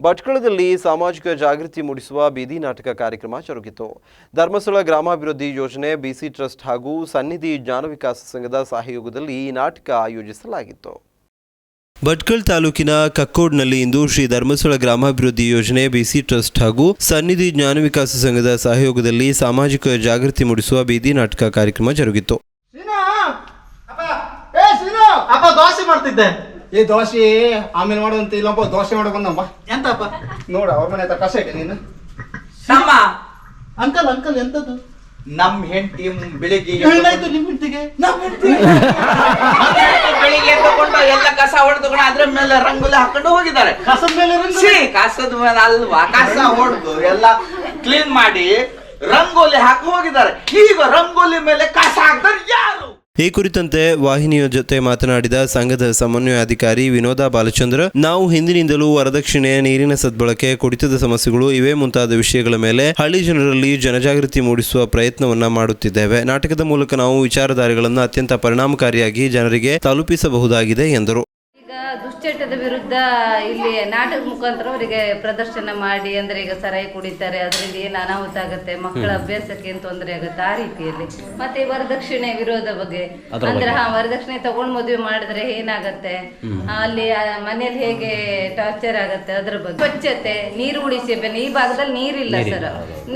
ಭಟ್ಕಳದಲ್ಲಿ ಸಾಮಾಜಿಕ ಜಾಗೃತಿ ಮೂಡಿಸುವ ಬೀದಿ ನಾಟಕ ಕಾರ್ಯಕ್ರಮ ಜರುಗಿತು. ಧರ್ಮಸ್ಥಳ ಗ್ರಾಮಾಭಿವೃದ್ಧಿ ಯೋಜನೆ ಬಿಸಿ ಟ್ರಸ್ಟ್ ಹಾಗೂ ಸನ್ನಿಧಿ ಜ್ಞಾನ ವಿಕಾಸ ಸಂಘದ ಸಹಯೋಗದಲ್ಲಿ ಈ ನಾಟಕ ಆಯೋಜಿಸಲಾಗಿತ್ತು. ಭಟ್ಕಲ್ ತಾಲೂಕಿನ ಕಕ್ಕೋಡ್ನಲ್ಲಿ ಇಂದು ಶ್ರೀ ಧರ್ಮಸ್ಥಳ ಗ್ರಾಮಾಭಿವೃದ್ಧಿ ಯೋಜನೆ ಬಿಸಿ ಟ್ರಸ್ಟ್ ಹಾಗೂ ಸನ್ನಿಧಿ ಜ್ಞಾನ ವಿಕಾಸ ಸಂಘದ ಸಹಯೋಗದಲ್ಲಿ ಸಾಮಾಜಿಕ ಜಾಗೃತಿ ಮೂಡಿಸುವ ಬೀದಿ ನಾಟಕ ಕಾರ್ಯಕ್ರಮ ಜರುಗಿತು. ಸೀನಾ ಅಪ್ಪ! ಏ ದೋಸೆ ಆಮೇಲೆ ಮಾಡುವಂತ ಇಲ್ಲಪ್ಪ ದೋಸೆ ಮಾಡಕ್ ಬಂದಪ್ಪ ಎಂತಪ್ಪ? ನೋಡ ಅವ್ರ ಮನೆ ಹತ್ರ ಕಸ ಇದೆ ನೀನು ಅಂಕಲ್ ಅಂಕಲ್ ಎಂತದ್ದು? ನಮ್ ಹೆಂಡತಿ ಬೆಳಿಗ್ಗೆ ಏನಾಯ್ತು ನಿಮ್ ಹೆಂಡತಿಗೆ? ನಮ್ ಹೆಂಡತಿ. ಬೆಳಿಗ್ಗೆ ಎದ್ದುಕೊಂಡು ಎಲ್ಲ ಕಸ ಹೊಡೆದು ಅದ್ರ ಮೇಲೆ ರಂಗೋಲಿ ಹಾಕೊಂಡು ಹೋಗಿದ್ದಾರೆ. ಕಸದ ಮೇಲೆ ರಂಗೋಲಿ? ಛೀ, ಕಸದ ಮೇಲೆ ಅಲ್ವಾ? ಕಸ ಹೊಡೆದು ಎಲ್ಲ ಕ್ಲೀನ್ ಮಾಡಿ ರಂಗೋಲಿ ಹಾಕಿ ಹೋಗಿದ್ದಾರೆ. ಈಗ ರಂಗೋಲಿ ಮೇಲೆ ಕಸ ಹಾಕ್ತಾರೆ ಯಾರು? ಈ ಕುರಿತಂತೆ ವಾಹಿನಿಯ ಜೊತೆ ಮಾತನಾಡಿದ ಸಂಘದ ಸಮನ್ವಯಾಧಿಕಾರಿ ವಿನೋದ ಬಾಲಚಂದ್ರ, ನಾವು ಹಿಂದಿನಿಂದಲೂ ವರದಕ್ಷಿಣೆ, ನೀರಿನ ಸದ್ಬಳಕೆ, ಕುಡಿತದ ಸಮಸ್ಯೆಗಳು ಇವೇ ಮುಂತಾದ ವಿಷಯಗಳ ಮೇಲೆ ಹಳ್ಳಿ ಜನರಲ್ಲಿ ಜನಜಾಗೃತಿ ಮೂಡಿಸುವ ಪ್ರಯತ್ನವನ್ನ ಮಾಡುತ್ತಿದ್ದೇವೆ. ನಾಟಕದ ಮೂಲಕ ನಾವು ವಿಚಾರಧಾರೆಗಳನ್ನು ಅತ್ಯಂತ ಪರಿಣಾಮಕಾರಿಯಾಗಿ ಜನರಿಗೆ ತಲುಪಿಸಬಹುದಾಗಿದೆ ಎಂದರು. ದುಶ್ಚಟದ ವಿರುದ್ಧ ಇಲ್ಲಿ ನಾಟಕ ಮುಖಾಂತರ ಅವರಿಗೆ ಪ್ರದರ್ಶನ ಮಾಡಿ ಅಂದ್ರೆ ಈಗ ಸರಾಯಿ ಕುಡಿತಾರೆ ಅದರಿಂದ ಏನು ಅನಾಹುತ ಆಗುತ್ತೆ ಮಕ್ಕಳ ಅಭ್ಯಾಸಕ್ಕೆ ಏನು ತೊಂದರೆ ಆಗುತ್ತೆ ಆ ರೀತಿಯಲ್ಲಿ. ಮತ್ತೆ ವರದಕ್ಷಿಣೆ ವಿರೋಧ ಬಗ್ಗೆ. ಅಂದ್ರೆ ಹಾ ವರದಕ್ಷಿಣೆ ತಗೊಂಡ್ ಮದುವೆ ಮಾಡಿದ್ರೆ ಏನಾಗತ್ತೆ? ಅಲ್ಲಿ ಮನೇಲಿ ಹೇಗೆ ಟಾರ್ಚರ್ ಆಗತ್ತೆ ಅದ್ರ ಬಗ್ಗೆ. ಸ್ವಚ್ಛತೆ ನೀರು ಉಳಿಸಿ ಬೇನೆ ಈ ಭಾಗದಲ್ಲಿ ನೀರಿಲ್ಲ ಸರ್.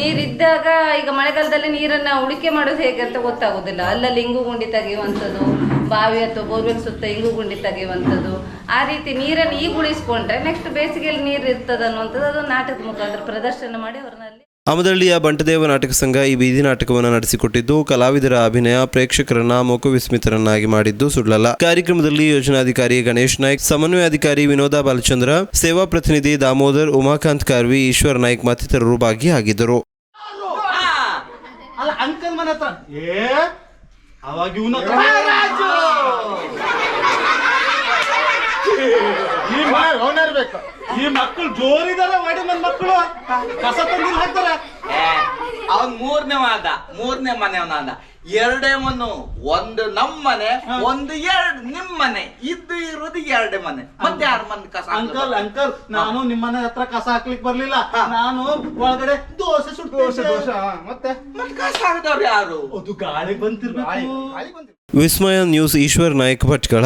ನೀರಿದ್ದಾಗ ಈಗ ಮಳೆಗಾಲದಲ್ಲಿ ನೀರನ್ನ ಉಳಿಕೆ ಮಾಡೋದು ಹೇಗೆ ಅಂತ ಗೊತ್ತಾಗುದಿಲ್ಲ. ಅಲ್ಲಲ್ಲಿ ಇಂಗು ಗುಂಡಿ ತೆಗೆಯುವಂಥದ್ದು ಬಾವಿ ಅಥವಾ ಬೋರ್ವೆಲ್ ಸುತ್ತ ಇಂಗು ಗುಂಡಿ ತೆಗೆಯುವಂಥದ್ದು. ಆ ರೀತಿ ನೀರನ್ನು ಈಗ ಉಳಿಸ್ಕೊಂಡ್ರೆ ನೆಕ್ಸ್ಟ್ ಬೇಸಿಗೆಯಲ್ಲಿ ನೀರು ಇರ್ತದೆ ಅನ್ನುವಂಥದ್ದು ಅದು ನಾಟಕದ ಮುಖಾಂತರ ಪ್ರದರ್ಶನ ಮಾಡಿ ಅವ್ರನ್ನಲ್ಲಿ ಅಮದಳ್ಳಿಯ ಬಂಟದೇವ ನಾಟಕ ಸಂಘ ಈ ಬೀದಿ ನಾಟಕವನ್ನು ನಡೆಸಿಕೊಟ್ಟಿದ್ದು ಕಲಾವಿದರ ಅಭಿನಯ ಪ್ರೇಕ್ಷಕರನ್ನ ಮುಖವಿಸ್ಮಿತರನ್ನಾಗಿ ಮಾಡಿದ್ದು ಸುಳ್ಳಲ್ಲ. ಕಾರ್ಯಕ್ರಮದಲ್ಲಿ ಯೋಜನಾಧಿಕಾರಿ ಗಣೇಶ್ ನಾಯ್ಕ್ ಸಮನ್ವಯಾಧಿಕಾರಿ ವಿನೋದ ಬಾಲಚಂದ್ರ ಸೇವಾ ಪ್ರತಿನಿಧಿ ದಾಮೋದರ್ ಉಮಾಕಾಂತ್ ಕಾರ್ವಿ ಈಶ್ವರ್ ನಾಯ್ಕ್ ಮತ್ತಿತರರು ಭಾಗಿಯಾಗಿದ್ದರು. ಅವಾಗ ಇವನು ರಾಜು! ಈ ಅವನಿರ್ಬೇಕು ಈ ಮಕ್ಕಳು ಜೋರಿದಾರ ವಾಡಿ ನನ್ ಮಕ್ಕಳು. ಕಸ ತಂದಿಲ್ ಹಾಕ್ತಾರ. ಏ, ಅವ್ನ್ ಮೂರನೇ ಆದ ಮೂರನೇ ಮನೆಯವನಾದ. ಎರಡೇ ಮನು ಒಂದು ನಮ್ ಮನೆ ಒಂದು ಎರಡು ನಿಮ್ ಮನೆ ಇದ್ದು ಇರೋದು ಎರಡೇ ಮನೆ. ಮತ್ತೆ ಯಾರ ಮನೆ ಕಸ ಅಂಕಲ್ ಅಂಕಲ್ ನಾನು ನಿಮ್ಮನೆ ಹತ್ರ ಕಸ ಹಾಕ್ಲಿಕ್ ಬರ್ಲಿಲ್ಲ. ನಾನು ಒಳಗಡೆ ದೋಸೆ ಸುಟ್ಟು ದೋಸೆ ದೋಸೆ ಮತ್ತೆ? ಮತ್ತೆ ಕಸ ಹಾಕಿದವ್ರು ಯಾರು? ಅದು ಗಾಳಿ ಬಂತಿರ್ಬೇಕು. ವಿಸ್ಮಯ ನ್ಯೂಸ್ ಈಶ್ವರ್ ನಾಯಕ್ ಭಟ್ಕಳ.